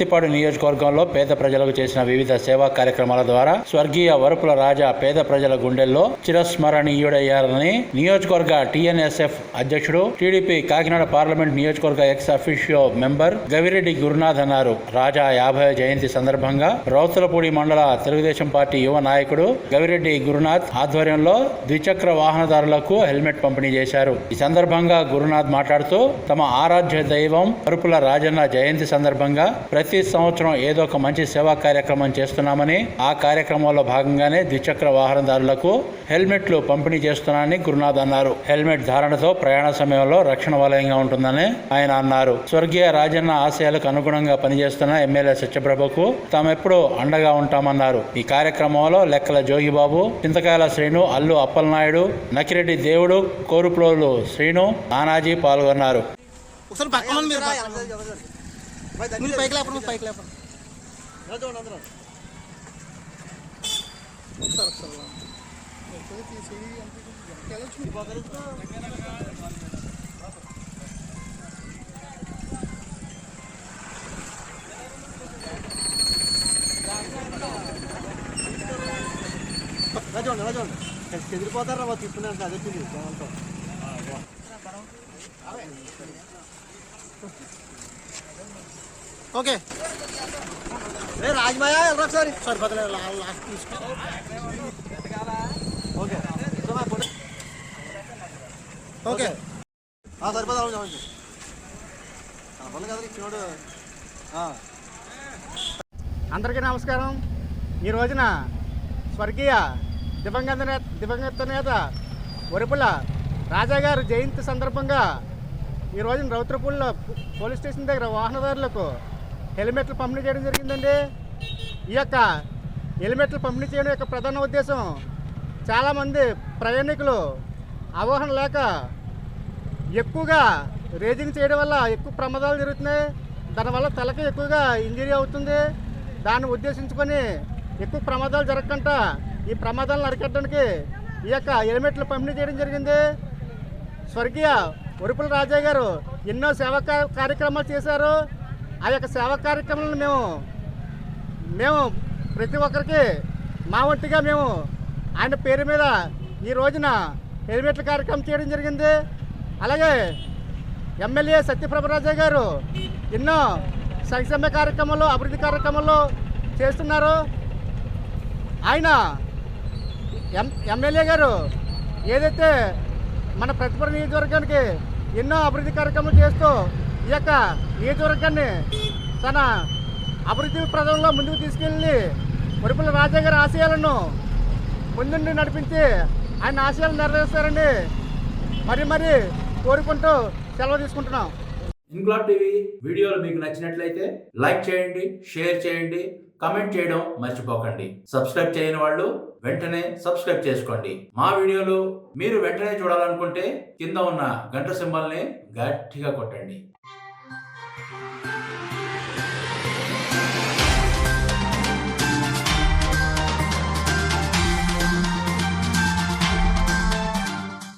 ప్రతిపాడు నియోజకవర్గంలో పేద ప్రజలకు చేసిన వివిధ సేవా కార్యక్రమాల ద్వారా స్వర్గీయ వరపుల రాజా పేద ప్రజల గుండెల్లో చిరస్మరణీయుడయ్యారని నియోజకవర్గ టీఎన్ఎస్ఎఫ్ అధ్యక్షుడు టీడీపీ కాకినాడ పార్లమెంట్ నియోజకవర్గ ex officio member Gavireddy Gurunath అన్నారు. రాజా యాభై జయంతి సందర్భంగా రౌతులపూడి మండల తెలుగుదేశం పార్టీ యువ నాయకుడు గవిరెడ్డి గురునాథ్ ఆధ్వర్యంలో ద్విచక్ర వాహనదారులకు హెల్మెట్ పంపిణీ చేశారు. ఈ సందర్భంగా గురునాథ్ మాట్లాడుతూ తమ ఆరాధ్య దైవం వరుపుల రాజన్న జయంతి సందర్భంగా ప్రతి ప్రతి సంవత్సరం ఏదో ఒక మంచి సేవా కార్యక్రమం చేస్తున్నామని ఆ కార్యక్రమంలో భాగంగానే ద్విచక్ర వాహనదారులకు హెల్మెట్లు పంపిణీ చేస్తున్నానని గురునాథ్ అన్నారు. హెల్మెట్ ధారణతో ప్రయాణ సమయంలో రక్షణ వలయంగా ఉంటుందని ఆయన అన్నారు. స్వర్గీయ రాజన్న ఆశయాలకు అనుగుణంగా పనిచేస్తున్న ఎమ్మెల్యే సత్యప్రభకు తామెప్పుడు అండగా ఉంటామన్నారు. ఈ కార్యక్రమంలో లెక్కల జోగిబాబు చింతకాయల శ్రీను అల్లు అప్పలనాయుడు నకిరెడ్డి దేవుడు కోరుప్లోలు శ్రీను నానాజీ పాల్గొన్నారు. ఒకసారి మీరు పైకి లేపండి మీరు పైకి లేపండి. ఇలా చూడండి చెదిరిపోతారా వాళ్ళు తీసుకున్నాను అదే తిరిగి. దాంతో ఓకే. రే రాజమాయ వెళ్ళరా ఒకసారి. సరిపోతలే లాస్ట్ తీసుకో. ఓకే. ఓకే. ఆ, సరిపోతా చూడండి కనపడదు కదా ఇచ్చినోడు. అందరికీ నమస్కారం. ఈ రోజున స్వర్గీయ దివంగత నేత దివంగత నేత వరుపుల రాజా గారు జయంతి సందర్భంగా ఈ రోజున పోలీస్ స్టేషన్ దగ్గర వాహనదారులకు హెల్మెట్లు పంపిణీ చేయడం జరిగిందండి. ఈ యొక్క హెల్మెట్లు పంపిణీ చేయడం యొక్క ప్రధాన ఉద్దేశం చాలామంది ప్రయాణికులు అవగాహన లేక ఎక్కువగా రేజింగ్ చేయడం వల్ల ఎక్కువ ప్రమాదాలు జరుగుతున్నాయి. దానివల్ల తలకి ఎక్కువగా ఇంజరీ అవుతుంది. దాన్ని ఉద్దేశించుకొని ఎక్కువ ప్రమాదాలు జరగకుండా ఈ ప్రమాదాలను అరికట్టడానికి ఈ యొక్క హెల్మెట్లు పంపిణీ చేయడం జరిగింది. స్వర్గీయ ఉరుపుల రాజా గారు ఎన్నో సేవా కార్యక్రమాలు చేశారు. ఆ యొక్క సేవా కార్యక్రమాలను మేము మేము ప్రతి ఒక్కరికి మా వంటిగా మేము ఆయన పేరు మీద ఈ రోజున హెల్మెట్ల కార్యక్రమం చేయడం జరిగింది. అలాగే ఎమ్మెల్యే సత్యప్రభరాజయ్య గారు ఎన్నో సంక్షేమ కార్యక్రమాలు అభివృద్ధి కార్యక్రమాలు చేస్తున్నారు. ఆయన ఎం ఎమ్మెల్యే గారు ఏదైతే మన ప్రతిపర నియోజకవర్గానికి ఎన్నో అభివృద్ధి కార్యక్రమాలు చేస్తూ ఈ యొక్క నియోజకవర్గాన్ని తన అభివృద్ధి ప్రదంలో ముందుకు తీసుకెళ్ళి మురుపుల రాజా గారి ఆశయాలను ముందుండి నడిపించి ఆయన ఆశయాలు నెరవేరుస్తారని మరి మరి కోరుకుంటూ సెలవు తీసుకుంటున్నాం. ఇంక్లాబ్ టీవీ వీడియోలు మీకు నచ్చినట్లయితే లైక్ చేయండి షేర్ చేయండి కమెంట్ చేయడం మర్చిపోకండి. సబ్స్క్రైబ్ చేయని వాళ్ళు వెంటనే సబ్స్క్రైబ్ చేసుకోండి. మా వీడియోలు మీరు వెంటనే చూడాలనుకుంటే కింద ఉన్న గంట సింబల్ని గట్టిగా కొట్టండి.